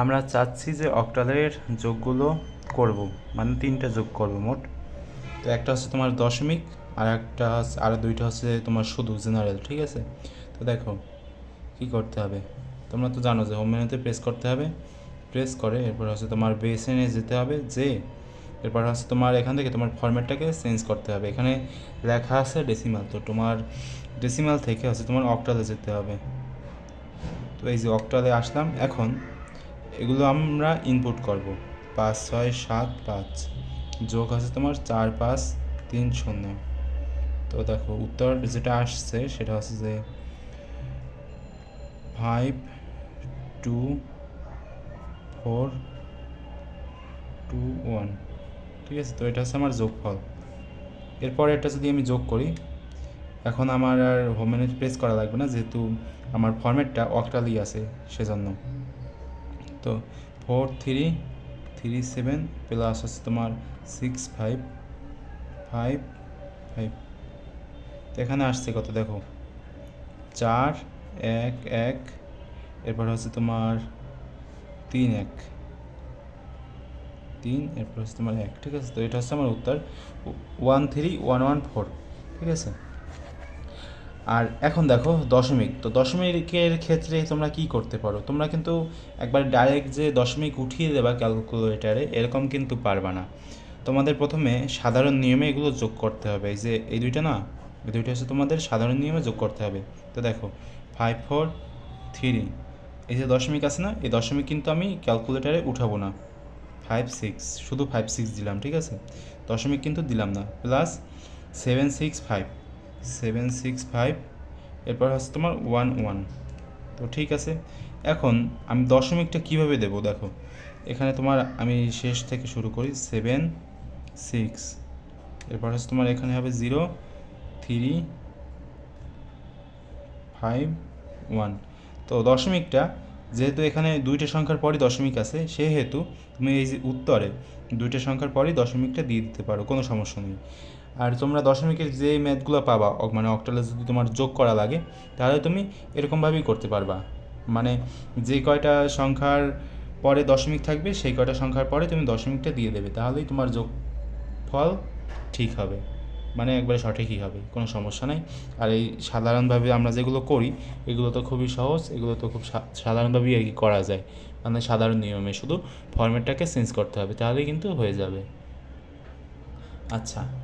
আমরা চাচ্ছি যে অক্টালের যোগগুলো করব মানে তিনটা যোগ করব মোট। তো একটা হচ্ছে তোমার দশমিক, আর একটা আর দুইটা হচ্ছে তোমার শুধু জেনারেল ঠিক আছে? তো দেখো, কি করতে হবে? তোমরা তো জানো যে হোম মেনুতে প্রেস করতে হবে। প্রেস করে, এরপর হচ্ছে তোমার বেসেনে যেতে হবে, যে এরপর হচ্ছে তোমার এখান থেকে তোমার ফরম্যাটটাকে চেঞ্জ করতে হবে। এখানে লেখা আছে ডেসিমাল তো তোমার ডেসিমাল থেকে হচ্ছে তোমার অক্টালে যেতে হবে। তো এই যে অক্টালে আসলাম, এখন এগুলো আমরা ইনপুট করব। পাঁচ, ছয়, সাত, পাঁচ। যোগ আছে তোমার চার, পাঁচ, তিন, শূন্য। তো দেখো, উত্তর যেটা আসছে সেটা হচ্ছে যে five two four two one ঠিক আছে, তো এটা হচ্ছে আমার যোগফল। এরপর এটা যদি আমি যোগ করি, এখন আমার আর হোম প্রেস করা লাগবে না, যেহেতু আমার ফরম্যাটটা অক্টালি আছে, সেজন্য। তো four three three seven plus হচ্ছে তোমার সিক্স ফাইভ ফাইভ ফাইভ। তো এখানে আসছে কত দেখো? চার, এক এক, এরপর হচ্ছে তোমার তিন, এক। তিন, এরপর হচ্ছে তোমার এক, ঠিক আছে? তো এটা হচ্ছে আমার উত্তর। One three one one four ঠিক আছে? আর এখন দেখো, দশমিক। তো দশমিকের ক্ষেত্রে তোমরা কি করতে পারো? তোমরা কিন্তু একবার ডাইরেক্ট যে দশমিক উঠিয়ে দেবা ক্যালকুলেটারে এরকম কিন্তু পারবা না। তোমাদের প্রথমে সাধারণ নিয়মে এগুলো যোগ করতে হবে। এই যে, এই দুইটা না, এই দুইটা হচ্ছে তোমাদের সাধারণ নিয়মে যোগ করতে হবে। তো দেখো ফাইভ ফোর থ্রি এই যে দশমিক আছে না, এই দশমিক কিন্তু আমি ক্যালকুলেটারে উঠাবো না। ফাইভ সিক্স শুধু ফাইভ সিক্স দিলাম, ঠিক আছে? দশমিক কিন্তু দিলাম না। Plus seven six five seven six five এরপর হচ্ছে তোমার ওয়ান ওয়ান তো ঠিক আছে, এখন আমি দশমিকটা কীভাবে দেবো দেখো, এখানে তোমার আমি শেষ থেকে শুরু করি সেভেন সিক্স এরপর হচ্ছে তোমার এখানে হবে জিরো থ্রি ফাইভ ওয়ান তো দশমিকটা, যেহেতু এখানে দুইটা সংখ্যার পরই দশমিক আছে, সেহেতু তুমি এই যে উত্তরে দুইটা সংখ্যার পরই দশমিকটা দিয়ে দিতে পারো, কোনো সমস্যা নেই। আর তোমরা দশমিকের যে ম্যাথগুলো পাবা মানে অক্টালে যদি তোমার যোগ করা লাগে, তাহলে তুমি এরকমভাবেই করতে পারবা। মানে যে কয়টা সংখ্যার পরে দশমিক থাকবে, সেই কয়টা সংখ্যার পরে তুমি দশমিকটা দিয়ে দেবে, তাহলেই তোমার যোগ ফল ঠিক হবে। মানে একবারে সঠিকই হবে, কোনো সমস্যা নাই। আর এই সাধারণভাবে আমরা যেগুলো করি, এগুলো তো খুবই সহজ, এগুলো তো খুব সাধারণভাবেই আর কি করা যায়। মানে সাধারণ নিয়মে শুধু ফরম্যাটটাকে চেঞ্জ করতে হবে, তাহলেই কিন্তু হয়ে যাবে। আচ্ছা।